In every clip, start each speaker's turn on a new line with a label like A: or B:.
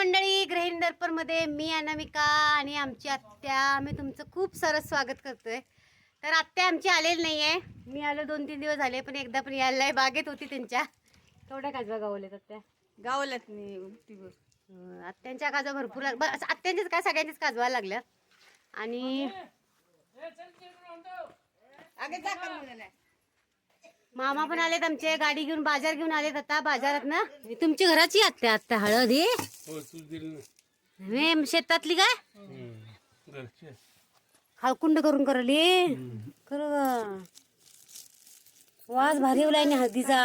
A: मंडळी गृहिणी दर्पणमध्ये मी अनामिका आणि आमची आत्या आम्ही तुमचं खूप सारं स्वागत करतोय. तर आत्या आमची आलेली नाही आहे मी आलो दोन तीन दिवस झाले पण एकदा पण यायला बागेत होती त्यांच्या. केवढ्या काजवा गावल्यात आत्या.
B: गावल्यात मी उलटीवर
A: आत्यांच्या काजवा भरपूर लाग- आत्यांच्याच काय सगळ्यांच्याच काजवा लागल्या? आणि. मामा पण आलेत आमचे गाडी घेऊन बाजार घेऊन आलेत आता बाजारात ना तुमची घराची आत्या आत्या हळद ही?
C: हो
A: हे शेतातली काय? हळकुंड करून करली? कर वास भारी उलाय ना हळदीचा.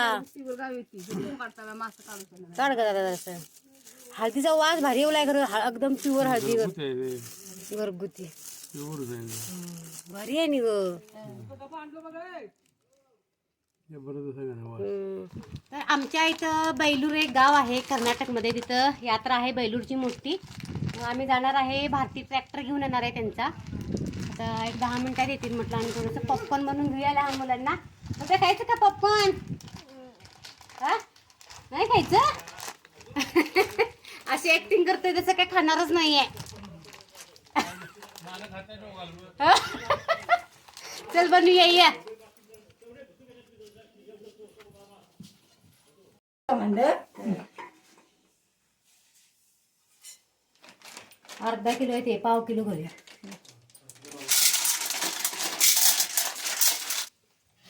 B: काढू
A: दादा. हळदीचा वास भारी उलाय कर एकदम प्युअर हळदी? घरगुती. भारी आहे नि ग. तर आमच्या इथं बैलूर एक गाव आहे कर्नाटकमध्ये तिथं यात्रा आहे बैलूरची मोठी. मग आम्ही जाणार आहे भारती ट्रॅक्टर घेऊन येणार आहे त्यांचा. आता एक दहा मिनटात येतील म्हटलं आणि थोडंसं पॉपकॉर्न बनवून घेऊया लहान मुलांना. मग खायचं का पॉपकॉर्न हा? नाही खायचं? अशी ऍक्टिंग करतोय तसं काही खाणारच नाही आहे चल बनवूया या. अर्धा किलो आहे ते पाव किलो घालूया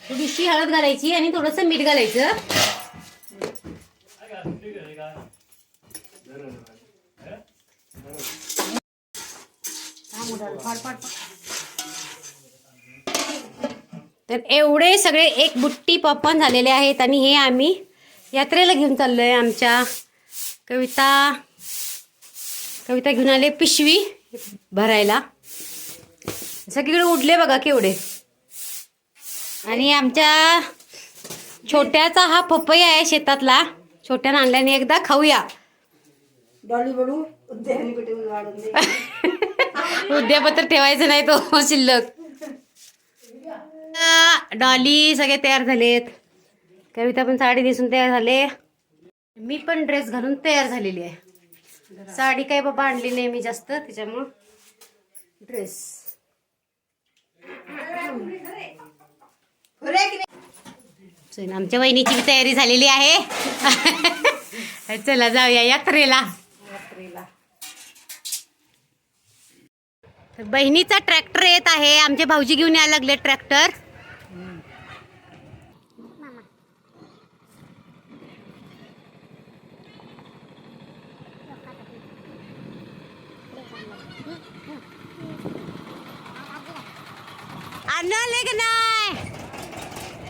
A: थोडीशी हळद घालायची आणि थोडस मीठ घालायचं तर एवढे सगळे एक बुट्टी पॉपकॉर्न झालेले आहेत आणि हे आम्ही यात्रेला घेऊन चाललोय आमच्या कविता कविता घेऊन आले पिशवी भरायला. सगळीकडे उडले बघा केवढे. आणि आमच्या छोट्याचा हा पपया आहे शेतातला. छोट्यानं आणल्याने एकदा खाऊया. उद्यापत्र ठेवायचं नाही तो शिल्लक. डॉली सगळे तयार झालेत. कविता पण साडी नेसून तयार झाले मी पण ड्रेस घालून तयार झालेली आहे. साडी काय बाबा आणली नाही मी जास्त त्याच्यामुळं ड्रेस आमच्या वहिनीची तयारी झालेली आहे. चला जाऊया यात्रेला. तर बहिणीचा ट्रॅक्टर येत आहे. आमचे भाऊजी घेऊन यायला लागले ट्रॅक्टर आणले का नाही.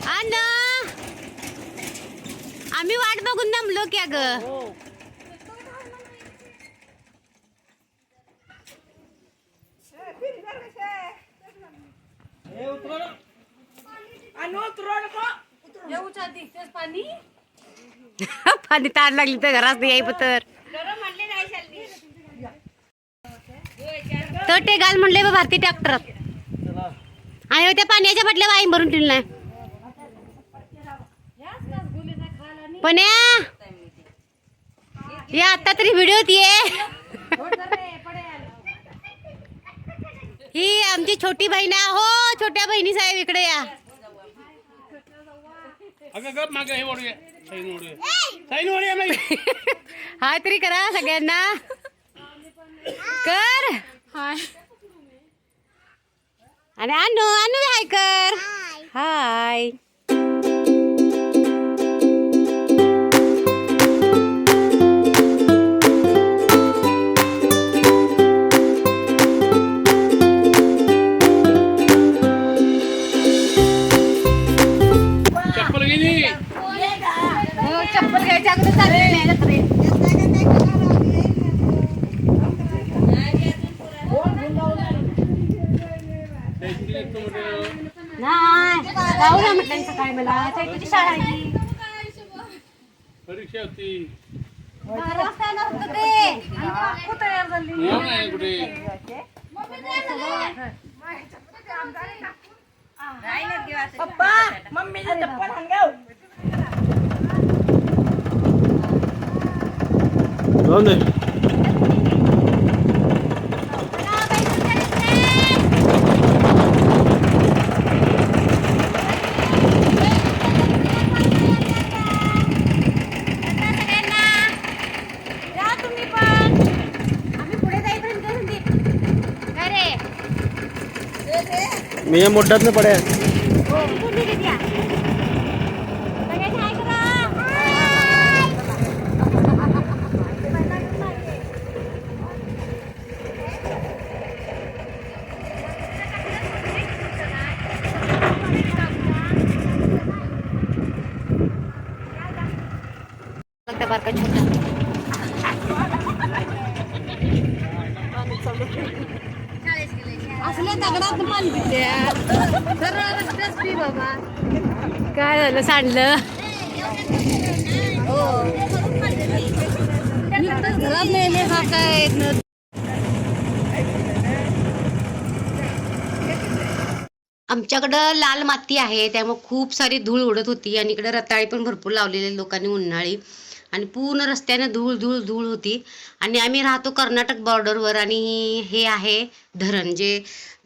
A: आण आम्ही वाट बघून दमलो क्या ग पाणी. ताण लागली तर घरात याय तर. तर ते घाल म्हणले बा भारती ट्रॅक्टरात आणि त्या पाण्याच्या बाटल्या वाईन भरून ठेवलं नाही. पण या. या आता तरी व्हिडिओ ये ही आमची छोटी बहीण आहे. हो छोट्या बहिणी साहेब इकडे या.
C: हे
A: हाय तरी करा सगळ्यांना. कर. आणि अनु अनु हाय. कर हाय. जाऊ
C: दे
D: मी मोठ्यात पड्या
A: त्या छोटा
B: दगडात सरळ रस्त्याच पी बाबा
A: काय झालं सांडलं
B: नुसतं घरात नेण्यासारखं
A: आमच्याकडं लाल माती आहे त्यामुळे खूप सारी धूळ उडत होती आणि इकडं रताळी पण भरपूर लावलेली लोकांनी उन्हाळी. आणि पूर्ण रस्त्याने धूळ धूळ धूळ होती. आणि आम्ही राहतो कर्नाटक बॉर्डरवर आणि हे आहे धरण जे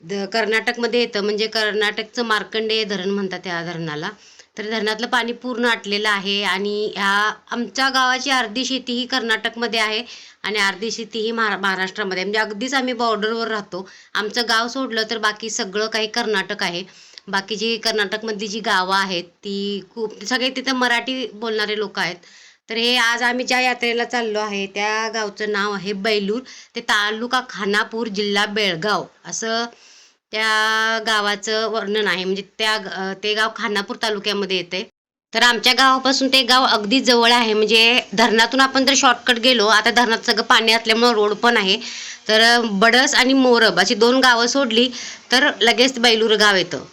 A: द कर्नाटकमध्ये येतं. म्हणजे कर्नाटकचं मार्कंडेय धरण म्हणतात त्या धरणाला. तर धरणातलं पाणी पूर्ण आटलेलं आहे आणि ह्या आमच्या गावाची अर्धी शेती ही कर्नाटकमध्ये आहे आणि अर्धी शेती ही महा महाराष्ट्रामध्ये म्हणजे अगदीच आम्ही बॉर्डरवर राहतो. आमचं गाव सोडलं तर बाकी सगळं काही कर्नाटक आहे. बाकी जी कर्नाटकमधली जी गावं आहेत ती खूप सगळे तिथं मराठी बोलणारे लोक आहेत. तर हे आज आम्ही ज्या यात्रेला चाललो आहे त्या गावचं नाव आहे बैलूर. ते तालुका खानापूर जिल्हा बेळगाव. असं त्या गावाचं वर्णन आहे. म्हणजे त्या ते गाव खानापूर तालुक्यामध्ये येते. तर आमच्या गावापासून ते गाव अगदी जवळ आहे. म्हणजे धरणातून आपण जर शॉर्टकट गेलो आता धरणात सगळं पाणी असल्यामुळं रोड पण आहे. तर बडस आणि मोरब अशी दोन गावं सोडली तर लगेच बैलूर गाव येतं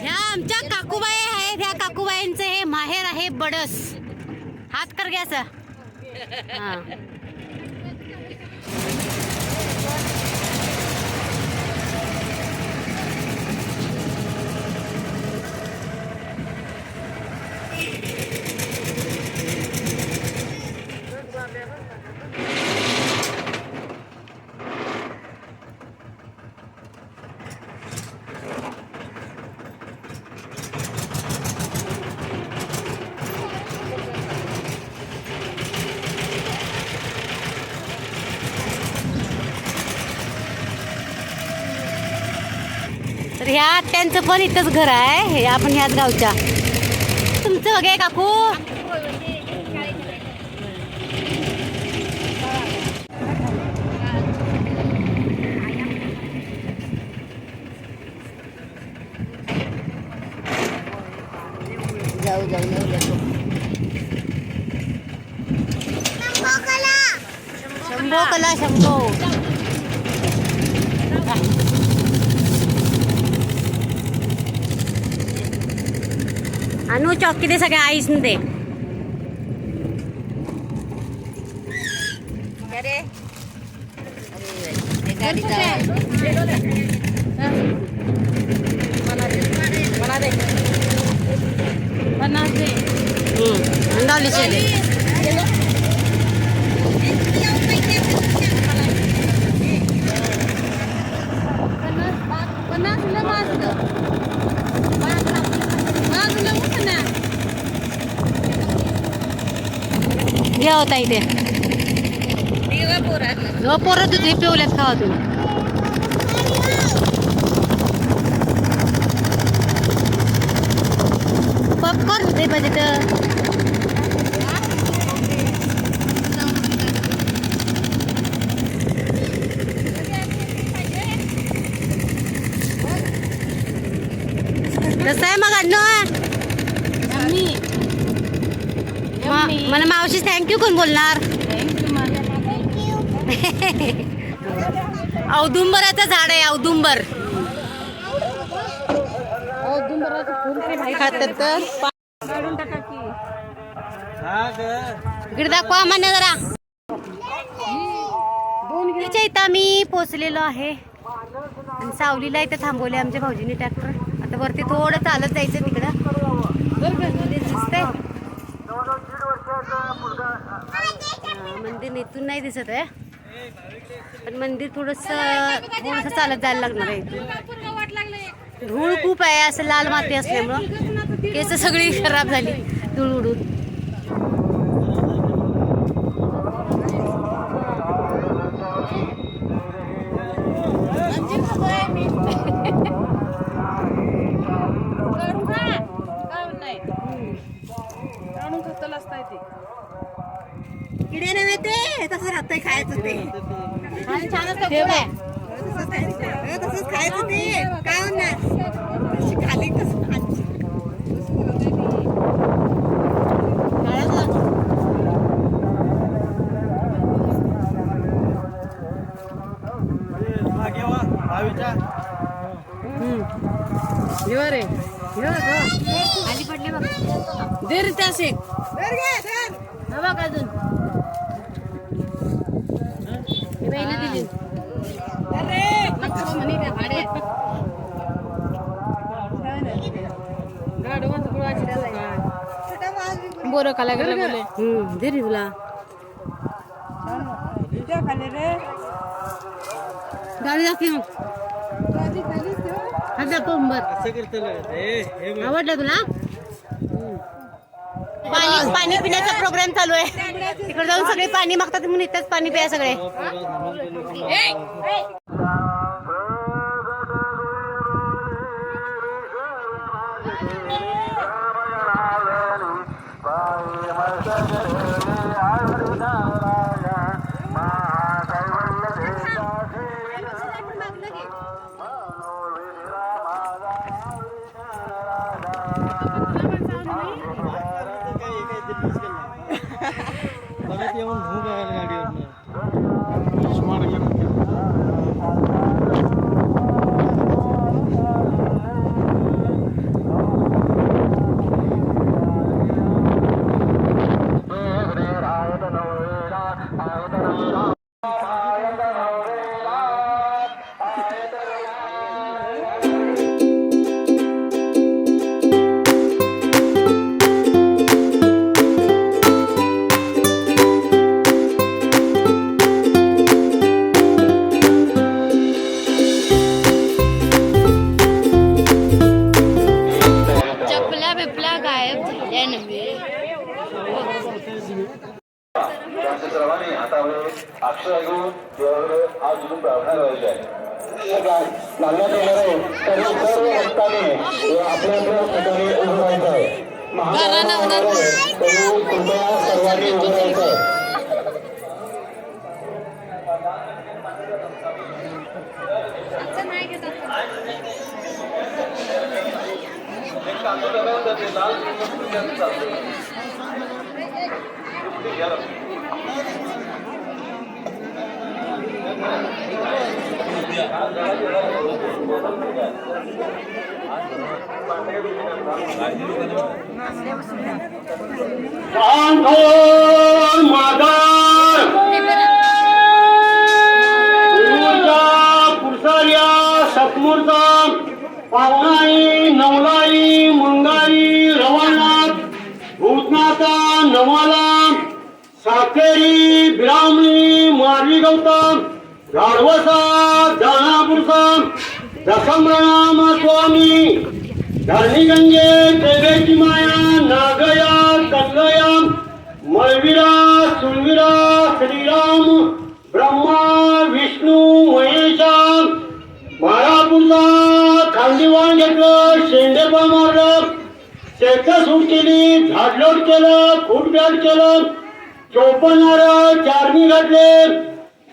A: ह्या आमच्या काकूबाई आहेत ह्या काकूबाईंचं हे माहेर आहे बडस. हात कर घ्यायचा हा. ह्या आत्यांचं पण इथंच घर आहे. हे आपण ह्याच गावच्या. तुमचं बघे काकू
B: जाऊ जाऊ जाऊ जाऊ
A: शंभो कला शंभो आणू चौकी दे सगळ्या आईस दे
B: अरे अरे गाडी
A: हम्म. अंदावलीचे दे घ्या होता इथे हो पोरं तुझे पिवल्यात खावा तुम्ही पॉपकॉर्न दे पाहिजे तर कसं आहे मग अण्णा म- मला मावशी थँक्यू कोण बोलणार? औदुंबराचं झाड आहे औदुंबर. इकडे दाखवा आम्हाला जरा. इथे इथं आम्ही पोचलेलो आहे. आणि सावलीला इथे थांबवले आमच्या भाऊजीने ट्रॅक्टर आता वरती थोडं चालत जायचं तिकडं. दिसतंय मंदिर इथून नाही दिसत आहे. पण मंदिर थोडस थोडस चालत जायला लागणार आहे इथून. धूळ खूप आहे असं लाल माती असल्यामुळं. केस सगळी खराब झाली धूळ उडून. आहे.
B: तसंच खायचं ते. काय खाली कसं
A: काढायचं.
B: रे
A: खाली पडले बघ.
B: दे रे त्या शेक
A: हा बघ अजून.
B: बोरं खाला गेलं बोले
A: हम्म दे रे तुला. गाडी दाखव. हा दाखव बर आवडलं तुला? पाणी पाणी पिण्याचा प्रोग्राम चालू आहे. तिकडे जाऊन सगळे पाणी मागतात म्हणून इथंच पाणी प्या सगळे. તરત એવું હું કહેવાય ગાડીઓ
E: સ્માર્ટ सर्वांनी हातावर अक्षर घेऊन देवाकडे हात जोडून प्रार्थना करायची आहे. मागण्यात येणारे सर्व सर्व भक्तांनी आपल्या आपल्या ठिकाणी उभं राहायचं आहे महाराज कृपया सर्वांनी उभं राहायचं आहे.
F: पुरसाऱ्या सतमुर्ता पावनाई नवलाई मंगाई नवाला साखेरी ब्राह्मणी मारवी गौतम गाढवसा दानापुरसा दसमराम स्वामी धरणी गंगे देवेची माया नागया कल्लया मळविरा सुलविरा श्रीराम ब्रह्मा विष्णू महेशा शेतं सूट केली झाडलोट केलं फुटबॅट केलं. चोपणार चारणी घातले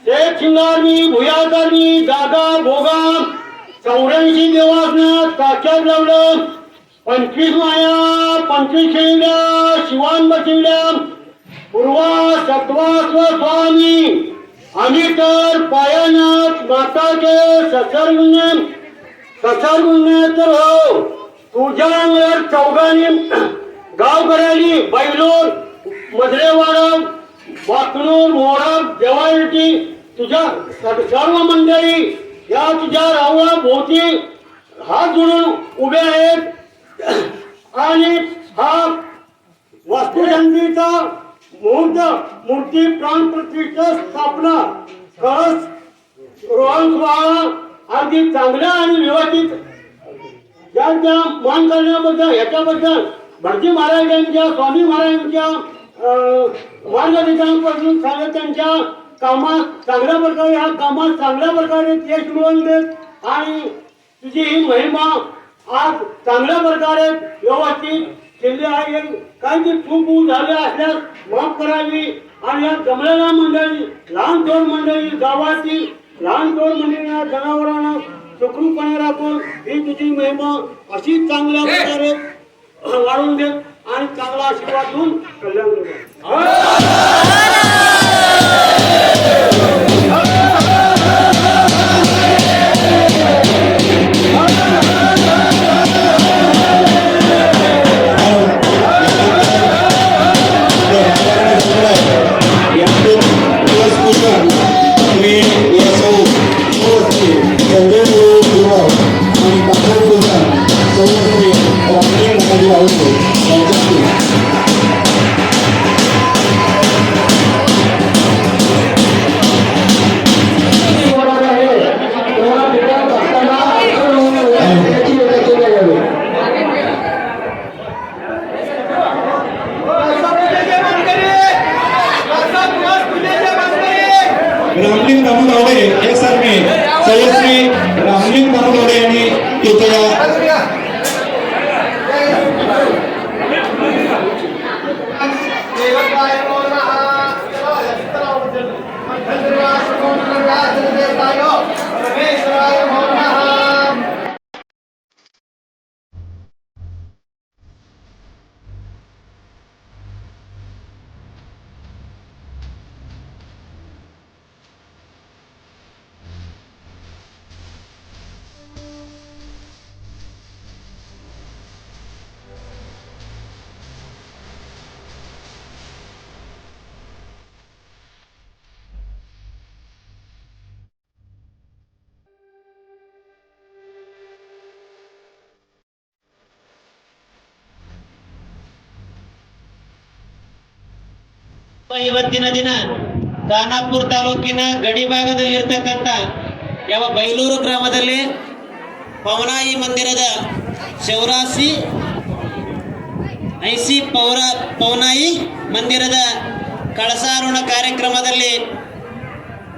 F: शेत शिंगारणी भुयाकारणी जागा भोगा. चौऱ्याऐंशी देवासनं ताक्यात लावलं. पंचवीस माया पंचवीस शेंड्या शिवान बसवल्या. पूर्वा सत्वास्व स्वामी आम्ही तर पायानात माता के ससर्गुण्य ससर्गुण्य तर हो. तुझ्या चौघानी गावकऱ्यांनी बैलोर मधलेवाडा वाकणूर मोरा देवाळी तुझ्या सर्व मंडळी या तुझ्या रावळा भोवती हात जोडून उभे आहेत. आणि हा वास्तुशांतीचा मुहूर्त मूर्ती प्राण प्रतिष्ठा स्थापना कळस रोहन सोहळा अगदी चांगल्या आणि व्यवस्थित ज्या मान करण्याबद्दल ह्याच्याबद्दल भटजी महाराजांच्या स्वामी महाराजांच्या मार्गदर्शनापासून सांगत त्यांच्या कामात चांगल्या प्रकारे ह्या कामात चांगल्या प्रकारे यश मिळवून देत आणि तुझी ही महिमा आज चांगल्या प्रकारे व्यवस्थित
E: केली आहे. काही ती चूक ऊक झाली असल्यास माफ करावी. आणि या जमलेल्या मंडळी लहान थोर मंडळी गावातील लहान थोर मंडळी जनावरांना सुखरूपणे राखून ही तुझी महिमा अशी चांगल्या प्रकारे वाढवून देत आणि चांगला आशीर्वाद देऊन कल्याण
G: ಇವತ್ತಿನ ದಿನ ದಾನಾಪುರ ತಾಲೂಕಿನ ಗಡಿ ಭಾಗದಲ್ಲಿ ಇರ್ತಕ್ಕಂಥ ಯಾವ ಬೈಲೂರು ಗ್ರಾಮದಲ್ಲಿ ಪವನಾಯಿ ಮಂದಿರದ ಶಿವರಾಸಿ ಐಸಿ ಪೌರ ಪವನಾಯಿ ಮಂದಿರದ ಕಳಸಾರೋಹಣ ಕಾರ್ಯಕ್ರಮದಲ್ಲಿ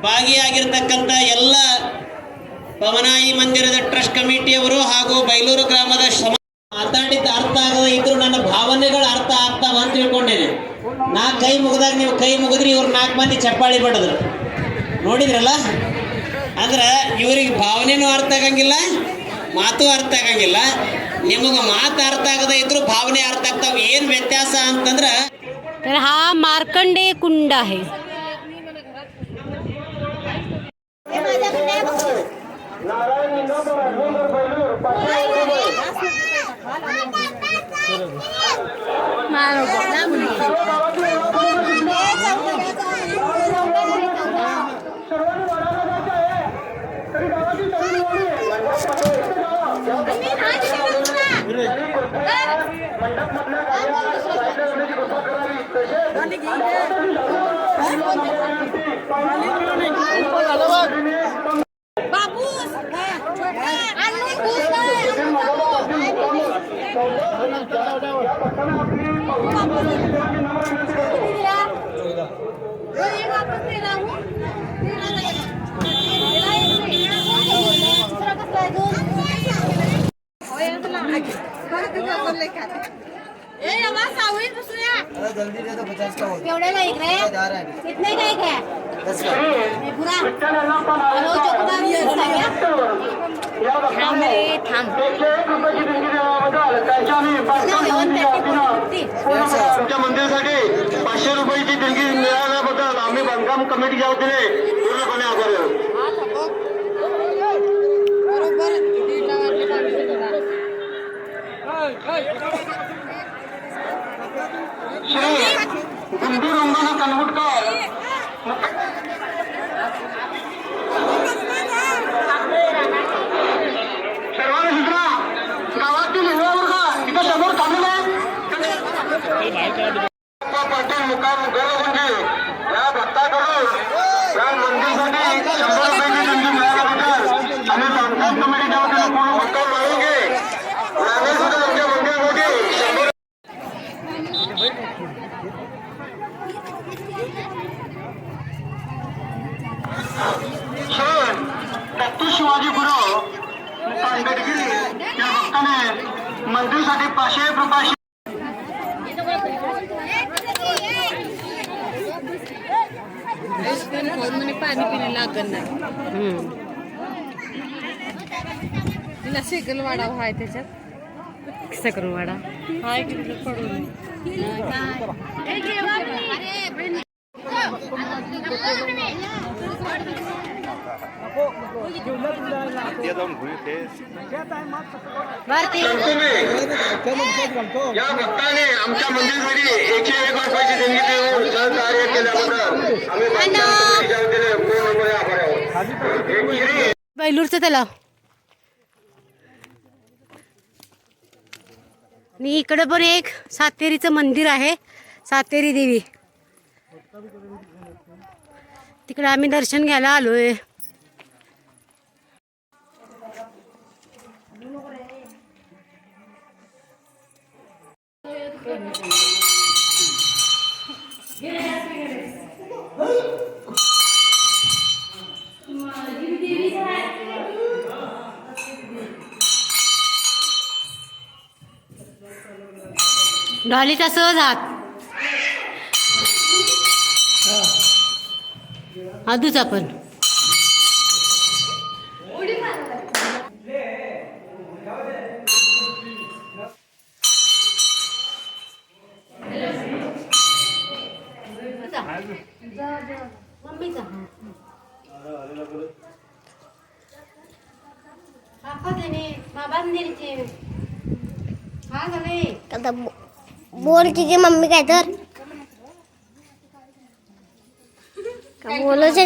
G: ಭಾಗಿಯಾಗಿರ್ತಕ್ಕಂಥ ಎಲ್ಲ ಪವನಾಯಿ ಮಂದಿರದ ಟ್ರಸ್ಟ್ ಕಮಿಟಿಯವರು ಹಾಗೂ ಬೈಲೂರು ಗ್ರಾಮದ ಸಮ ಮಾತಾಡಿದ ಅರ್ಥ ಆಗದ ಇದ್ರು ನನ್ನ ಭಾವನೆಗಳು ಅರ್ಥ ಆಗ್ತಾವ ಅಂತ ತಿಳ್ಕೊಂಡೇನೆ ನಾ ಕೈ ಮುಗಿದಾಗ ನೀವು ಕೈ ಮುಗಿದ್ರಿ ಇವ್ರು ನಾಲ್ಕು ಮಂದಿ ಚಪ್ಪಾಳಿ ಬಡದ್ರು. ನೋಡಿದ್ರಲ್ಲ? ಅಂದ್ರೆ ಇವ್ರಿಗೆ ಭಾವನೆನೂ ಅರ್ಥ ಆಗಂಗಿಲ್ಲ ಮಾತು ಅರ್ಥ ಆಗಂಗಿಲ್ಲ. ನಿಮಗೆ ಮಾತು ಅರ್ಥ ಆಗದ ಇದ್ರು ಭಾವನೆ ಅರ್ಥ ಆಗ್ತಾವ. ಏನು ವ್ಯತ್ಯಾಸ ಅಂತಂದ್ರೆ
B: तर हा मार्कंडे कुंड आहे
A: केवढ्याला इकडे कितने का एक है ये पूरा हेलो चौकीदार ये थांब रे थांब.
E: तुमच्या मंदिरासाठी पाचशे रुपयाची देणगी मिळाल्याबद्दल आम्ही बांधकाम कमिटीच्या वतीने पूर्णपणे आभार आहोत श्री गुंडी रंगाना कनवटकर सर्वांना सूचना गावातील युवा वर्ग इथं समोर थांबलेला आहे पाटील मुकाम गरगुंजी या भक्ताकडून या मंदिरसाठी शंभर संकट गेली त्या भक्ताने मंदिरसाठी पाचशे रुपये
H: पाणी पिणे लागत नाही त्याच्यात
A: सकरवाडा
E: या भक्ताने आमच्या एकशे एक रुपयाची देणगी देऊन सहकार्य केल्याबद्दल आम्ही
A: बैलूरचं तलाव. आणि इकडं पण एक सातेरीचं मंदिर आहे सातेरी देवी. तिकडे आम्ही दर्शन घ्यायला आलोय. डॉलीचा सहज हात. आधूचा पण. मम्मीचा पापा देणे बाबा देणे हा झाले
B: आता बो- बोल की गे मम्मी काय तर. का बोलायचं